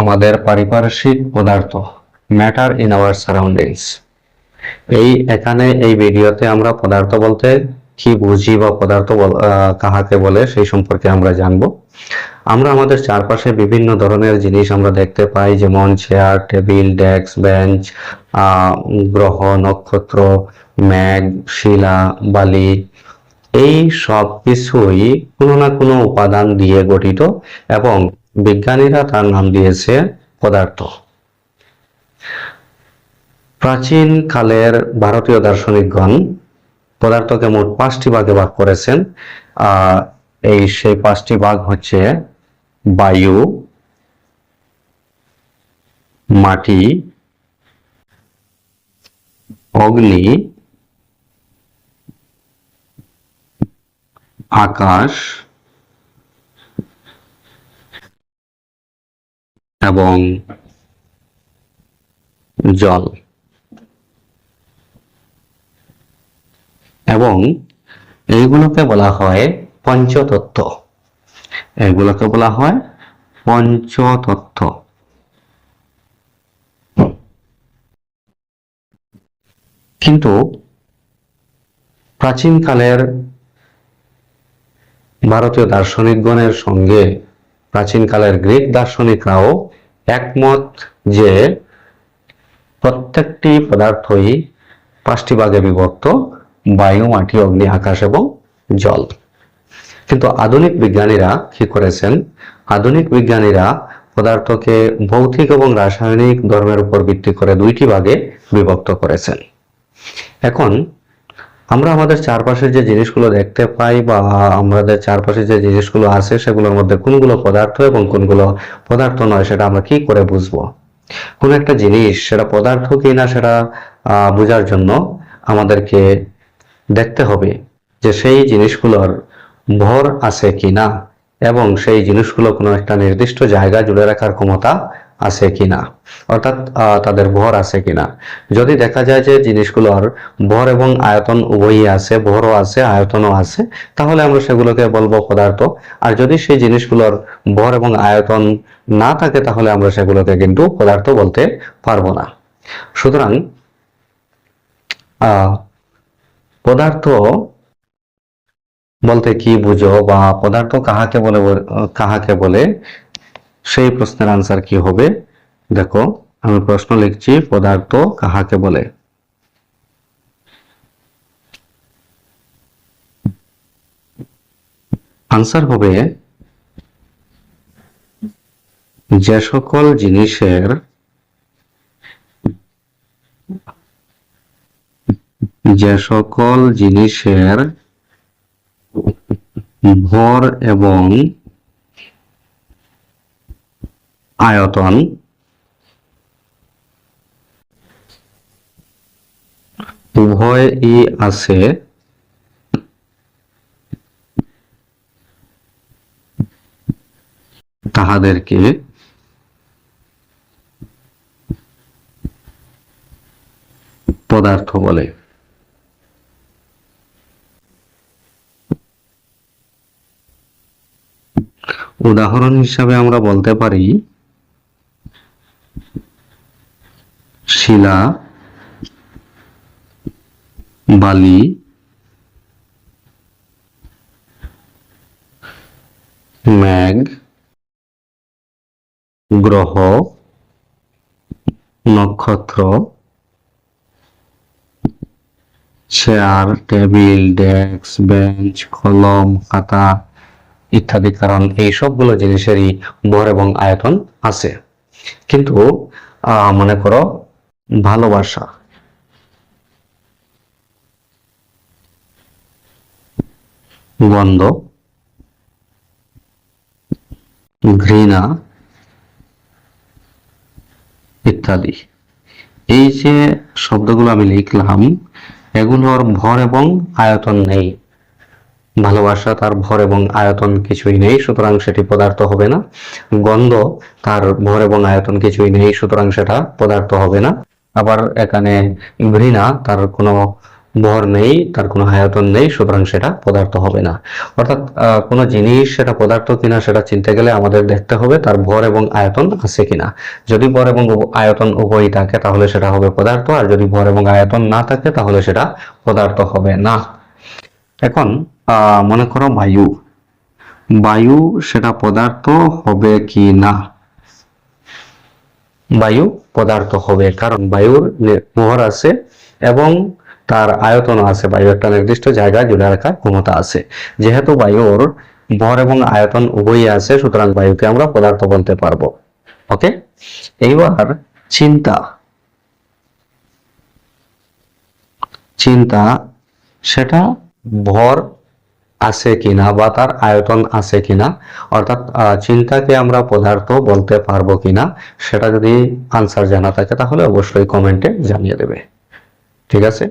আমাদের পারিপার্শ্বিক পদার্থ ম্যাটার ইন আওয়ার সারাউন্ডিংস এই, এখানে এই ভিডিওতে আমরা পদার্থ বলতে কি বুঝি বা পদার্থ কাহাকে বলে সেই সম্পর্কে আমরা জানব। আমরা আমাদের চারপাশে বিভিন্ন ধরনের জিনিস আমরা দেখতে পাই, যেমন চেয়ার টেবিল ডেস্ক বেঞ্চ গ্রহ, নক্ষত্র, মেঘ, শিলা, বালি, এই সব কিছুই কোনো না কোনো উপাদান দিয়ে গঠিত এবং বিজ্ঞানীরা তার নাম দিয়েছে পদার্থ। প্রাচীন কালের ভারতীয় দার্শনিকগণ পদার্থকে মোট পাঁচটি ভাগে ভাগ করেছেন। এই সেই পাঁচটি ভাগ হচ্ছে বায়ু, মাটি, অগ্নি, আকাশ এবং জল। এবং এইগুলোকে বলা হয় পঞ্চতত্ত্ব। এগুলোকে বলা হয় পঞ্চতত্ত্ব। কিন্তু প্রাচীনকালের ভারতীয় দার্শনিকগণের সঙ্গে প্রাচীনকালের গ্রিক দার্শনিকরাও একমত যে প্রত্যেকটি পদার্থই পাঁচটি ভাগে বিভক্ত, বায়ু, মাটি, অগ্নি, আকাশ এবং জল। কিন্তু আধুনিক বিজ্ঞানীরা কি করেছেন? আধুনিক বিজ্ঞানীরা পদার্থকে ভৌতিক এবং রাসায়নিক ধর্মের উপর ভিত্তি করে দুইটি ভাগে বিভক্ত করেছেন। এখন আমরা আমাদের চারপাশে যে জিনিসগুলো দেখতে পাই বা আমাদের চারপাশে যে জিনিসগুলো আছে সেগুলোর মধ্যে কোনগুলো পদার্থ এবং কোনগুলো পদার্থ নয় সেটা আমরা কি করে বুঝব? কোন একটা জিনিস সেটা পদার্থ কিনা সেটা আহ, বোঝার জন্য আমাদেরকে দেখতে হবে যে সেই জিনিসগুলোর ভর আছে কিনা এবং সেই জিনিসগুলো কোনো একটা নির্দিষ্ট জায়গা জুড়ে রাখার ক্ষমতা আছে কিনা? অর্থাৎ তাদের ভর আছে কিনা? যদি দেখা যায় যে জিনিসগুলোর ভর এবং আয়তন উভয়ই আছে, ভরও আছে, আয়তনও আছে, তাহলে আমরা সেগুলোকে বলব পদার্থ। আর যদি সেই জিনিসগুলোর ভর এবং আয়তন না থাকে, তাহলে আমরা সেগুলোকে কিন্তু পদার্থ বলতে পারব না। সুতরাং পদার্থ বলতে কি বুঝো বা পদার্থ কাহাকে বলে কাহাকে বলে সেই প্রশ্নের আনসার কি হবে? দেখো, আমি প্রশ্ন লিখছি, পদার্থ কাহাকে বলে? আনসার হবে, যে সকল জিনিসের যে সকল জিনিসের ভর এবং আয়তন। উভয়ই আছে। তাহাদেরকে পদার্থ বলে। উদাহরণ হিসাবে আমরা বলতে পারি শিলা, বালি, মেঘ, গ্রহ, নক্ষত্র, চেয়ার, টেবিল, ডেস্ক, বেঞ্চ, কলম, খাতা ইত্যাদি, কারণ এই সবগুলো জিনিসেরই ভর এবং আয়তন আছে। কিন্তু মনে করো ভালোবাসা। গন্ধ। ঘৃণা। ইত্যাদি। এই যে শব্দগুলো আমি লিখলাম, এগুলোর ভর এবং আয়তন নেই। ভালোবাসা তার ভর এবং আয়তন কিছুই নেই, সুতরাং সেটি পদার্থ হবে না। গন্ধ তার ভর এবং আয়তন কিছুই নেই, সুতরাং সেটা পদার্থ হবে না। আবার এখানে ঘৃণা তার কোনো ভর নেই, তার কোনো আয়তন নেই, সুতরাং সেটা পদার্থ হবে না। অর্থাৎ কোনো জিনিস সেটা পদার্থ কিনা সেটা চিনতে গেলে আমাদের দেখতে হবে তার ভর এবং আয়তন আছে কিনা। যদি ভর এবং আয়তন উভয়ই থাকে, তাহলে সেটা হবে পদার্থ, আর যদি ভর এবং আয়তন না থাকে, তাহলে সেটা পদার্থ হবে না। এখন মনে করো বায়ু। বায়ু সেটা পদার্থ হবে কি না? বায়ু পদার্থ হবে, কারণ বায়ুর মোহর আছে এবং তার আয়তন আছে। বায়ু একটা নির্দিষ্ট জায়গায় জুড়ে রাখার ক্ষমতা আছে। যেহেতু বায়ুর ভর এবং আয়তন উভয়ই আছে, সুতরাং বায়ুকে আমরা পদার্থ বলতে পারব। ওকে? এইবার চিন্তা। চিন্তা, সেটা ভর আছে কিনা বা তার আয়তন আছে কিনা, অর্থাৎ চিন্তাকে আমরা পদার্থ বলতে পারব কিনা, সেটা যদি আনসার জানা থাকে তাহলে অবশ্যই কমেন্টে জানিয়ে দেবে। ঠিক আছে?